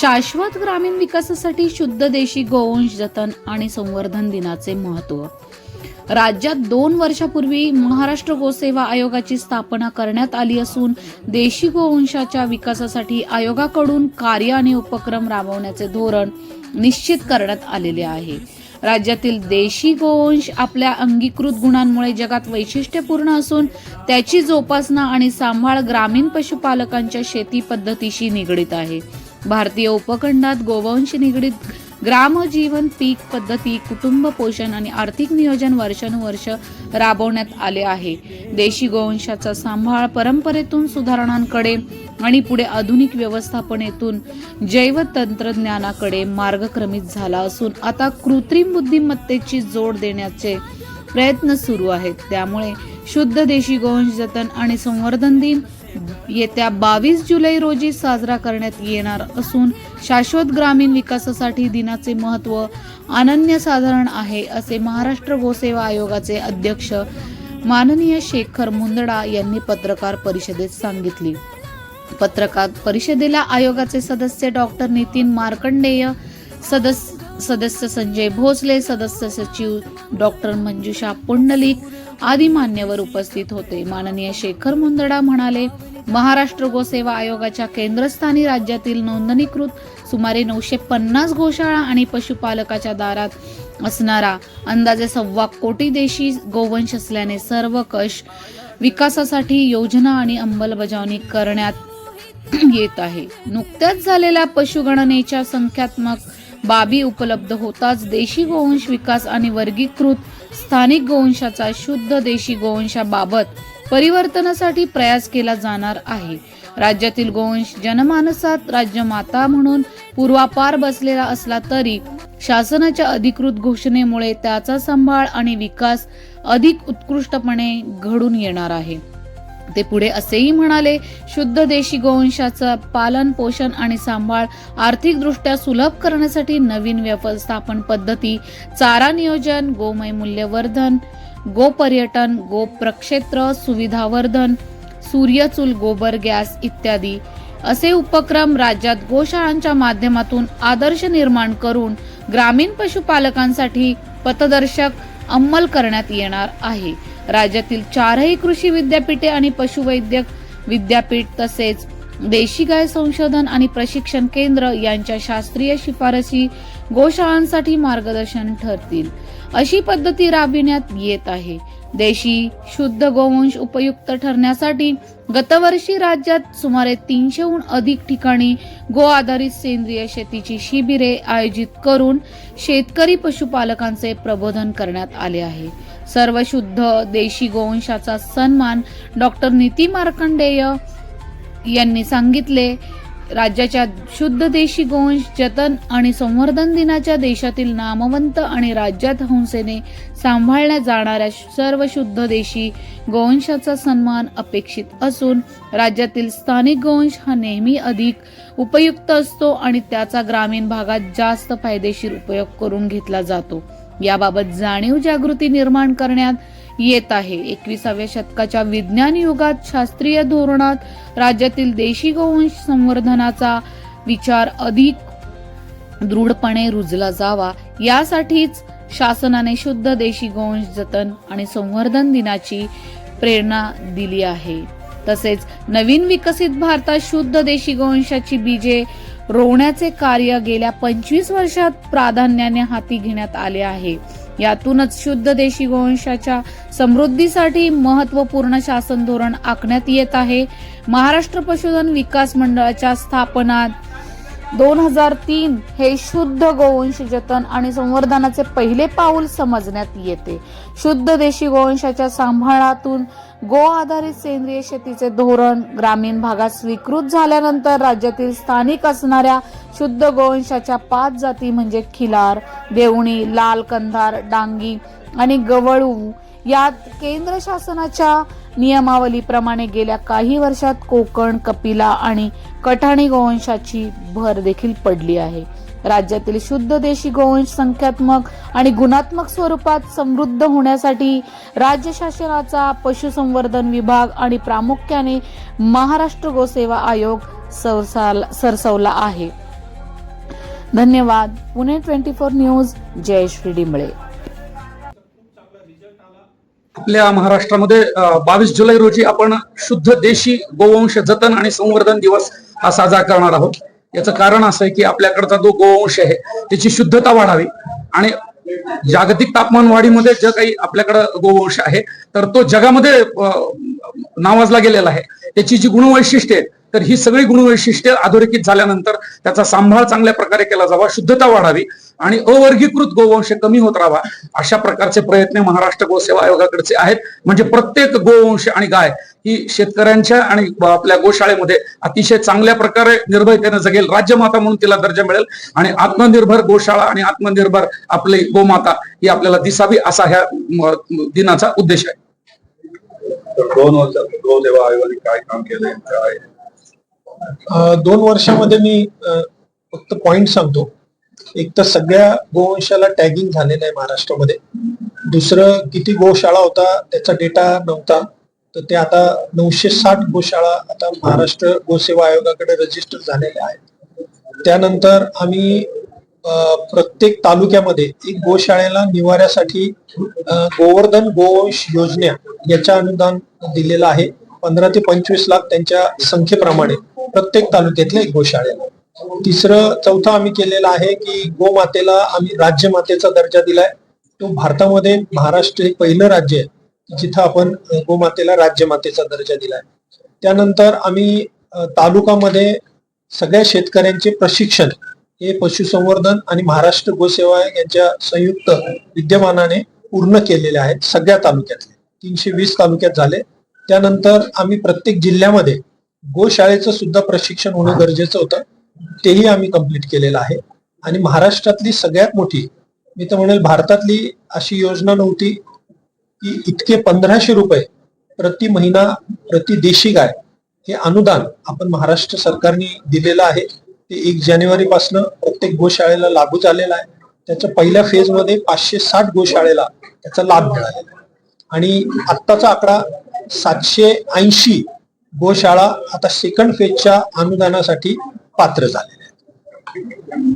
शाश्वत ग्रामीण विकासासाठी शुद्ध देशी गोवंश जतन आणि संवर्धन दिनाचे महत्त्व राज्यात दोन वर्षापूर्वी महाराष्ट्र गोसेवा आयोगाची स्थापना करण्यात आली असून देशी गोवंशाच्या विकासासाठी आयोगाकडून कार्य आणि उपक्रम राबवण्याचे धोरण निश्चित करण्यात आलेले आहे. राज्यातील देशी गोवंश आपल्या अंगीकृत गुणांमुळे जगात वैशिष्ट्यपूर्ण असून त्याची जोपासना आणि सांभाळ ग्रामीण पशुपालकांच्या शेती पद्धतीशी निगडीत आहे. भारतीय उपखंडात गोवंश निगडीत ग्रामजीवन पीक पद्धती कुटुंब पोषण आणि आर्थिक नियोजन वर्षानुवर्ष राबवण्यात आले आहे. देशी गोवंशाचा सांभाळ परंपरेतून सुधारणांकडे आणि पुढे आधुनिक व्यवस्थापनेतून जैव तंत्रज्ञानाकडे मार्गक्रमित झाला असून आता कृत्रिम बुद्धिमत्तेची जोड देण्याचे प्रयत्न सुरू आहेत. त्यामुळे शुद्ध देशी गोवंश जतन आणि संवर्धन दिन येत्या बावीस जुलै रोजी साजरा करण्यात येणार असून शाश्वत ग्रामीण विकासासाठी दिनाचे महत्त्व अनन्यसाधारण आहे असे महाराष्ट्र गोसेवा आयोगाचे अध्यक्ष माननीय शेखर मुंदडा यांनी पत्रकार परिषदेत सांगितले. पत्रकार परिषदेला आयोगाचे सदस्य डॉक्टर नितीन मार्कंडेय सदस्य सदस्य संजय भोसले सदस्य सचिव डॉक्टर मंजुषा पुंडलिक आदी मान्यवर उपस्थित होते. माननीय शेखर मुंदडा म्हणाले महाराष्ट्र गोसेवा आयोगाच्या केंद्रस्थानी राज्यातील नोंदणीकृत सुमारे नऊशे पन्नास गोशाळा आणि पशुपालकाच्या दारात असणारा अंदाजे सव्वा कोटी देशी गोवंश असल्याने सर्व कष विकासासाठी योजना आणि अंमलबजावणी करण्यात येत आहे. नुकत्याच झालेल्या पशुगणनेच्या संख्यात्मक बाबी उपलब्ध होताच देशी गोवंश विकास आणि वर्गीकृत स्थानिक गोवंशाचा शुद्ध देशी गोवंशाबाबत परिवर्तनासाठी प्रयास केला जाणार आहे. राज्यातील गोवंश जनमानसात राज्यमाता म्हणून पूर्वापार बसलेला असला तरी शासनाच्या अधिकृत घोषणेमुळे त्याचा सांभाळ आणि विकास अधिक उत्कृष्टपणे घडून येणार आहे. ते पुढे असेही म्हणाले शुद्ध देशी गोवंशाचं पालन पोषण आणि सांभाळ आर्थिकदृष्ट्या सुलभ करण्यासाठी नवीन व्यवस्थापन पद्धती चारा नियोजन गोमय मूल्यवर्धन गोपर्यटन गोप्रक्षेत्र सुविधावर्धन सूर्यचूल गोबर गॅस इत्यादी. असे उपक्रम राज्यात गोशाळांच्या माध्यमातून आदर्श निर्माण करून ग्रामीण पशुपालकांसाठी पथदर्शक अंमल करण्यात येणार आहे. राज्यातील चारही कृषी विद्यापीठे आणि पशुवैद्यक विद्यापीठ तसेच देशी गाय संशोधन आणि प्रशिक्षण केंद्र यांच्या शास्त्रीय शिफारसी गोशाळांसाठी मार्गदर्शन ठरतील. अशी पद्धती राबविण्यात येत आहे. देशी शुद्ध गोवंश उपयुक्त ठरण्यासाठी गतवर्षी राज्यात सुमारे तीनशेहून अधिक ठिकाणी गो आधारित सेंद्रिय शेतीची शिबिरे आयोजित करून शेतकरी पशुपालकांचे प्रबोधन करण्यात आले आहे. सर्व शुद्ध देशी गोवंशाचा सन्मान डॉक्टर नीती मार्कंडेय यांनी सांगितले राज्याच्या शुद्ध देशी गोवंश जतन आणि संवर्धन दिनाच्या देशातील नामवंत आणि राज्यात हंसेने सांभाळल्या जाणाऱ्या सर्व शुद्ध देशी गोवंशाचा सन्मान अपेक्षित असून राज्यातील स्थानिक गोवंश हा नेहमी अधिक उपयुक्त असतो आणि त्याचा ग्रामीण भागात जास्त फायदेशीर उपयोग करून घेतला जातो. याबाबत जाणीव जागृती निर्माण करण्यात येत आहे. एकविसाव्या शतकाच्या विज्ञान युगात शास्त्रीय धोरणात राज्यातील देशी गोवंश संवर्धनाचा विचार अधिक दृढपणे रुजला जावा. यासाठीच शासनाने शुद्ध देशी गोवंश जतन आणि संवर्धन दिनाची प्रेरणा दिली आहे. तसेच नवीन विकसित भारतात शुद्ध देशी गोवंशाची बीजे रोवण्याचे कार्य गेल्या पंचवीस वर्षात प्राधान्याने हाती घेण्यात आले आहे. यातूनच शुद्ध देशी गोवंशाच्या समृद्धीसाठी महत्त्वपूर्ण शासन धोरण आखण्यात येत आहे. महाराष्ट्र पशुधन विकास मंडळाच्या स्थापनात दोन हजार तीन हे शुद्ध गोवंश जतन आणि संवर्धनाचे पहिले पाऊल समजण्यात येते. शुद्ध देशी गोवंशाच्या सांभाळातून गो आधारित सेंद्रिय शेतीचे धोरण ग्रामीण भागात स्वीकृत झाल्यानंतर राज्यातील स्थानिक असणाऱ्या शुद्ध गोवंशाच्या पाच जाती म्हणजे खिलार देवणी लाल कंधार डांगी आणि गवळू यात केंद्र शासनाच्या नियमावलीप्रमाणे गेल्या काही वर्षात कोकण कपिला आणि कठाणी गोवंशाची भर देखील पडली आहे. राज्यातील शुद्ध देशी गोवंश संख्यात्मक आणि गुणात्मक स्वरूपात समृद्ध होण्यासाठी राज्य शासनाचा पशुसंवर्धन विभाग आणि प्रामुख्याने महाराष्ट्र गोसेवा आयोग सरसवला आहे. धन्यवाद. Pune twenty four news Jayashree Dimble. आपल्या महाराष्ट्रामध्ये बावीस जुलै रोजी आपण शुद्ध देशी गोवंश जतन आणि संवर्धन दिवस हा साजरा करणार आहोत. याचं कारण असं आहे की आपल्याकडचा जो गोवंश आहे त्याची शुद्धता वाढावी आणि जागतिक तापमान वाढीमध्ये जे काही आपल्याकडं गोवंश आहे तर तो जगामध्ये नावाजला गेलेला आहे. त्याची जी गुणवैशिष्ट्ये आहेत तर ही सगळी गुणवैशिष्ट्ये अधोरेखित झाल्यानंतर त्याचा सांभाळ चांगल्या प्रकारे केला जावा शुद्धता वाढावी आणि अवर्गीकृत गोवंश कमी होत राहावा अशा प्रकारचे प्रयत्न महाराष्ट्र गोसेवा आयोगाकडचे आहेत. म्हणजे प्रत्येक गोवंश आणि गाय ही शेतकऱ्यांच्या आणि आपल्या गोशाळेमध्ये अतिशय चांगल्या प्रकारे निर्भयतेने जगेल. राज्यमाता म्हणून तिला दर्जा मिळेल आणि आत्मनिर्भर गोशाळा आणि आत्मनिर्भर आपली गोमाता ही आपल्याला दिसावी असा ह्या दिनाचा उद्देश आहे. दोन वर्षात गोसेवा आयोगाने काय काम केलंय? काय? दोन वर्षामध्ये मी फक्त पॉइंट सांगतो. एक तर सगळ्या गोवंशाला टॅगिंग झालेलं आहे महाराष्ट्रामध्ये. दुसरं किती गोशाळा होता त्याचा डेटा नव्हता. तर ते आता नऊशे साठ गोशाळा आता महाराष्ट्र गोसेवा आयोगाकडे रजिस्टर झालेल्या आहेत. त्यानंतर आम्ही प्रत्येक तालुक्यामध्ये एक गोशाळेला निवाऱ्यासाठी गोवर्धन गोवंश योजना याच्या अनुदान दिलेलं आहे. पंधरा ते पंचवीस लाख त्यांच्या संख्येप्रमाणे. प्रत्येक तालुक्यातल्या एक गोशाळेला तिसरं चौथं आम्ही केलेलं आहे की गोमातेला आम्ही राज्यमातेचा दर्जा दिलाय. तो भारतामध्ये महाराष्ट्र हे पहिलं राज्य आहे. जिथं आपण गोमातेला राज्यमातेचा दर्जा दिलाय. त्यानंतर आम्ही तालुकामध्ये सगळ्या शेतकऱ्यांचे प्रशिक्षण हे पशुसंवर्धन आणि महाराष्ट्र गोसेवा यांच्या संयुक्त विद्यमानाने पूर्ण केलेले आहेत सगळ्या तालुक्यातले. तीनशे वीस तालुक्यात झाले. त्यानंतर आम्ही प्रत्येक जिल्ह्यामध्ये गोशाळेचं सुद्धा प्रशिक्षण होणं गरजेचं होतं. तेही आम्ही कंप्लीट केलेलं आहे. आणि महाराष्ट्रातली सगळ्यात मोठी मी तर म्हणेल भारतातली अशी योजना नव्हती की इतके पंधराशे रुपये प्रति महिना प्रति देशी गाय हे अनुदान आपण महाराष्ट्र सरकारने दिलेलं आहे. ते एक जानेवारी पासून प्रत्येक गोशाळेला लागू झालेलं आहे. त्याच्या पहिल्या फेजमध्ये पाचशे साठ गोशाळेला त्याचा लाभ मिळालेला आहे. आणि आत्ताचा आकडा सातशे ऐंशी गोशाळा आता सेकंड फेजच्या अनुदानासाठी पात्र झालेल्या आहेत.